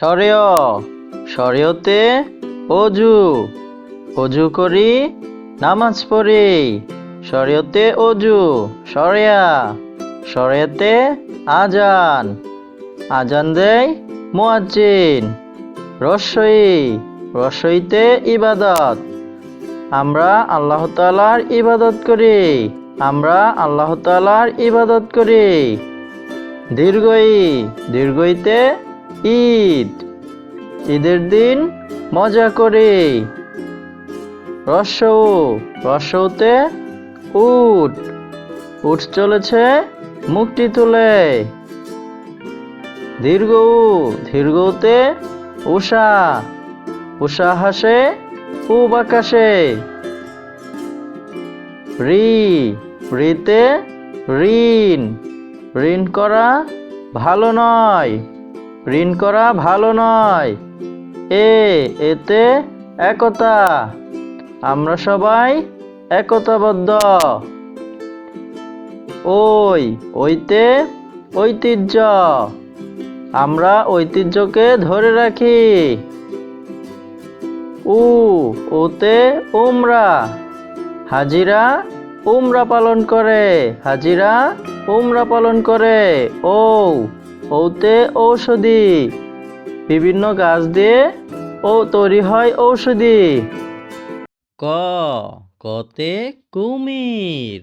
সরেয় সরেয়তে অজু অজু করি, নামাজ পড়ি শরীয়তে অজু, সরেয়া সরেয়াতে আজান আজান দেয় মুয়াজ্জিন, রসই, রসইতে ইবাদত। আমরা আল্লাহ তালার ইবাদত করি, আমরা আল্লাহ তালার ইবাদত করি। দীর্ঘই, দীর্ঘইতে ঈদ। ঈদের দিন মজা করি। রসৌ রসৌতে উট। উট চলেছে মুক্তি তুলে। দীর্ঘ দীর্ঘতে উষা। উষা হাসে, পূব আকাশে। রি, রিতে ঋণ। ঋণ করা ভালো নয়। ঋণ করা ভালো নয়। এ, এতে একতা। আমরা সবাই একতাবদ্ধ। ওই, ওইতে ঐতিহ্য। আমরা ঐতিহ্যকে ধরে রাখি। উ, ওতে উমরা। হাজিরা উমরা পালন করে, হাজিরা উমরা পালন করে। ও ওতে ঔষধি। বিভিন্ন গাছ দিয়ে ও তৈরি হয় ঔষধি। ক, কতে কুমির।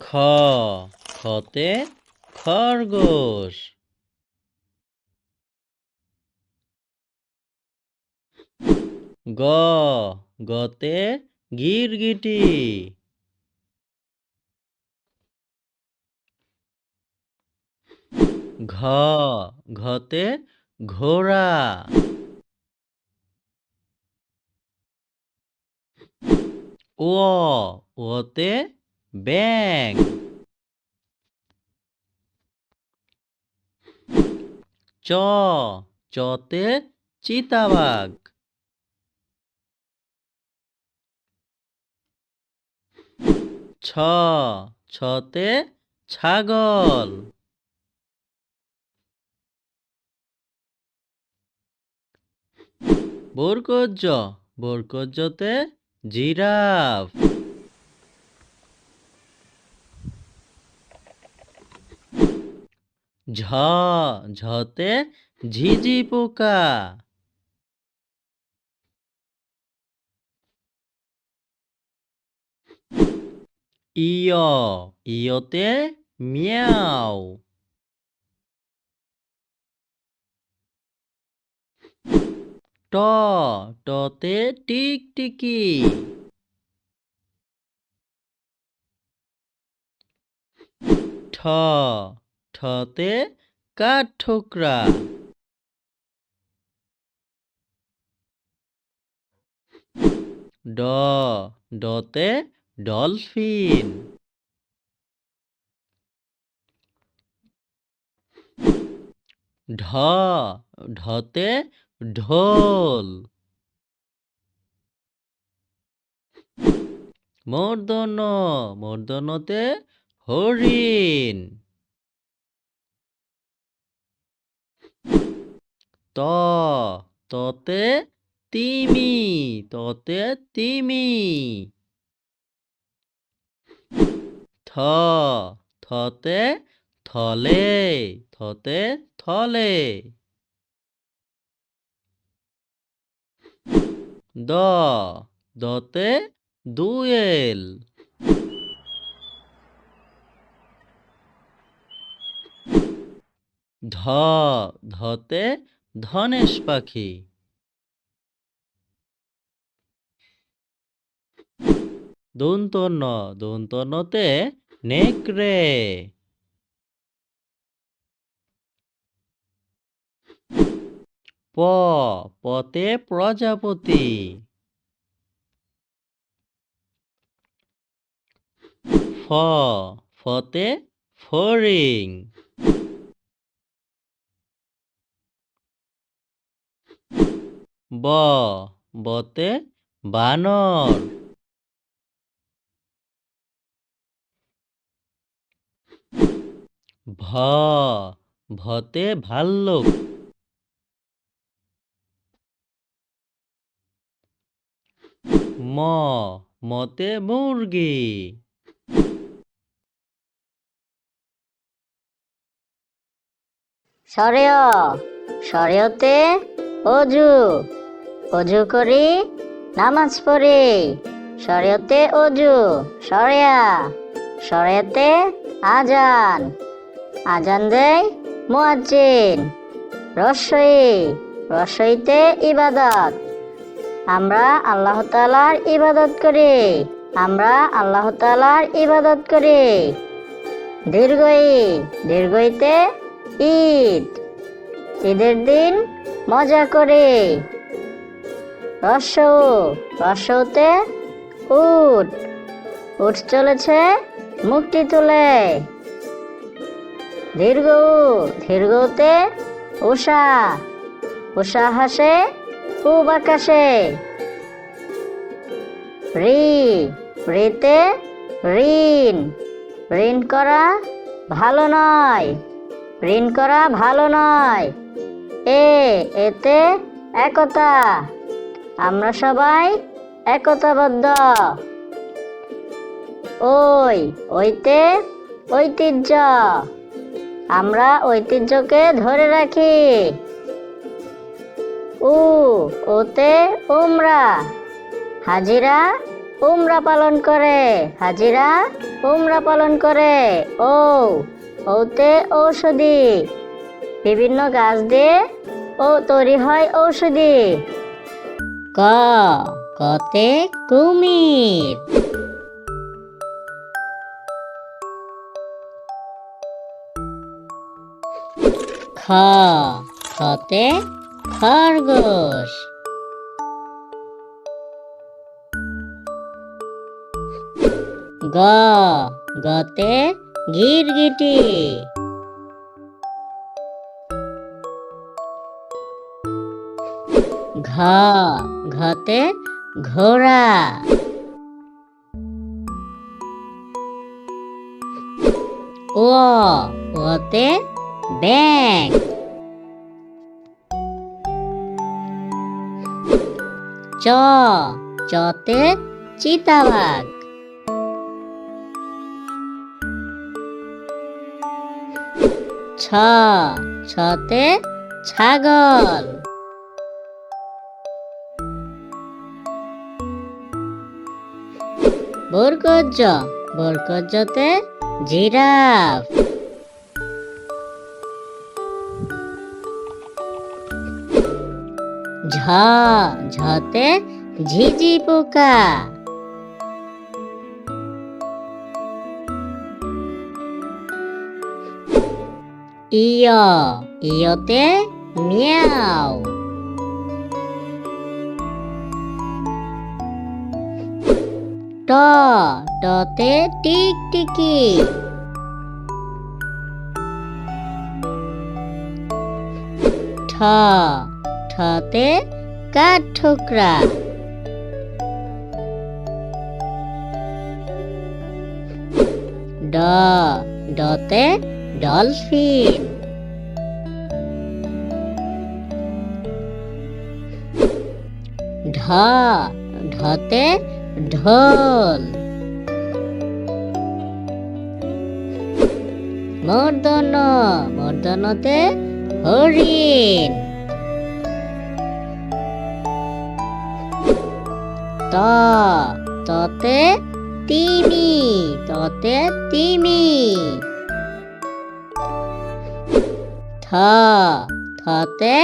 খ খতে খরগোশ। গ, গতে গিরগিটি ঘ ঘতে ঘোড়া। ও ওতে ব্যাং চ চতে চিতাবাঘ। ছ ছতে ছাগল। বরকজ্জ বরকজ্জতে জিরাফ। ঝ ঝতে ঝিঝি পোকা ইয় ইয়তে মিয়াও ট টতে টিকটিকি ঠ ঠতে কাঠঠোকরা ড ডতে ডলফিন। ঢ ঢতে ঢোল। মূর্ধন্য মূর্ধন্যতে হরিণ। ত ততে তিমি ততে তিমি। থ থতে থলে থতে থলে। দ দতে দুয়েল। ধ ধতে ধনেশ পাখি। দন্তন্য দন্তন্যতে নেকড়ে। প পতে প্রজাপতি। ফ ফতে ফড়িং। ব বতে বানর। ভ, ভতে ভাল্লুক। ম, মতে মুরগি। সরেয়, সরেয়তে অজু। অজু করি নামাজ পড়ি। সরেয়তে অজু, সরেয়া। সরেয়াতে আজান। আজান দেয় মোয়াজ্জিন। রসই, রসইতে ইবাদত। আমরা আল্লাহ তালার ইবাদত করি। আমরা আল্লাহ তালার ইবাদত করি। দীর্ঘই, দীর্ঘইতে ঈদ। ঈদের দিন মজা করে। রসৌ রসৌতে উট। উঠ চলেছে মুক্তি তুলে। দীর্ঘ দীর্ঘতে উষা উষা হাসে, পূব আকাশে। রি, রিতে ঋণ। ঋণ করা ভালো নয়। ঋণ করা ভালো নয়। এ, এতে একতা। আমরা সবাই একতাবদ্ধ। ওই, ওইতে ঐতিহ্য। আমরা ঐতিহ্যকে ধরে রাখি। উ, ওতে উমরা। হাজিরা উমরা পালন করে। হাজিরা উমরা পালন করে। ও, ওতে ঔষধি। বিভিন্ন গাছ দিয়ে ও তৈরি হয় ঔষধি। ক, কতে কুমির। খ খতে খরগোশ। গ গতে গিরগিটি। ঘ ঘতে ঘোড়া। ও ওতে ব্যাং চ চতে চিতাবাঘ ছ ছতে ছাগল বরকজ্জ বরকজ্জতে জিরাফ ঝ ঝতে ঝিঝি পোকা। ইয় ইয়তে মিয়াও। ট টতে টিকটিকি। ঠ ঠতে কাঠ ঠোকরা। ড ডতে ডলফিন। ঢ ঢতে ঢোল। মর্দন মর্দনতে হরিণ। ত, ততে তিমি ততে তিমি। থ, থতে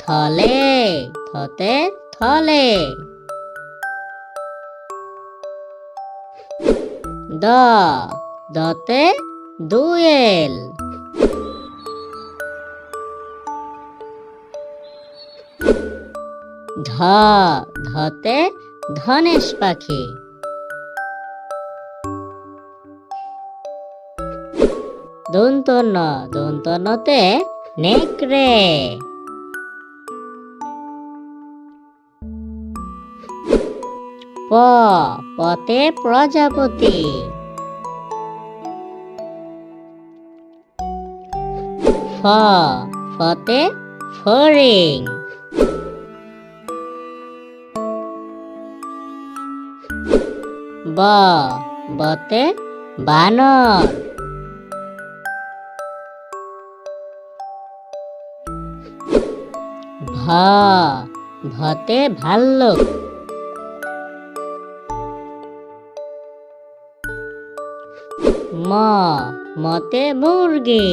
থলে থতে থলে। দ, দতে দুয়েল। ধ, ধতে ধনেশ পাখি। দন্তন্য দন্তন্যতে নেকড়ে। প পতে প্রজাপতি। ফ ফতে ফড়িং। ব বতে বানর। ভ ভতে ভাল্লুক। ম মতে মুরগি।